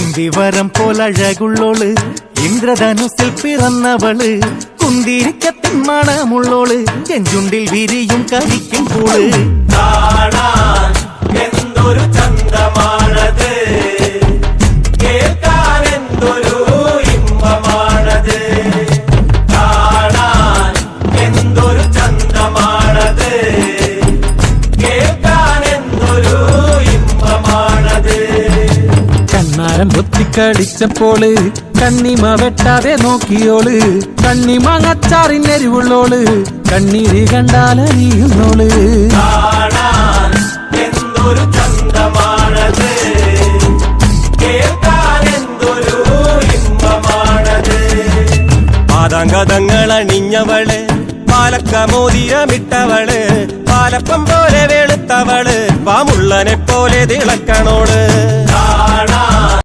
ഇന്ദിവരം പോലഴകുള്ളോൾ. ഇന്ദ്രധനുസിൽ പിറന്നവൾ. കുന്തിരിക്കത്തിൻ മണമുള്ളോൾ. ചെഞ്ചുണ്ടിൽ വിരിയും കരിക്കും പൂൾ. കണ്ണാരം പൊത്തിക്കളിച്ചപ്പോൾ കണ്ണിമ വെട്ടാതെ നോക്കിയോൾ കണ്ണിമാങ്ങച്ചാറിനെരിവുള്ളോൾ കണ്ണീര് കണ്ടാലറിയുന്നോൾ കാണാൻ എന്തൊരു ചന്തമാണത്. കേൾക്കാൻ എന്തൊരു ഇമ്പമാണത്. പാദാങ്കതങ്ങൾ അണിഞ്ഞവൾ പാലക്ക മോതിരമിട്ടവൾ പാലപ്പം പോലെ വെളുത്തവൾ പാമുള്ളനെ പോലെ തിളക്കണോൾ കാണാൻ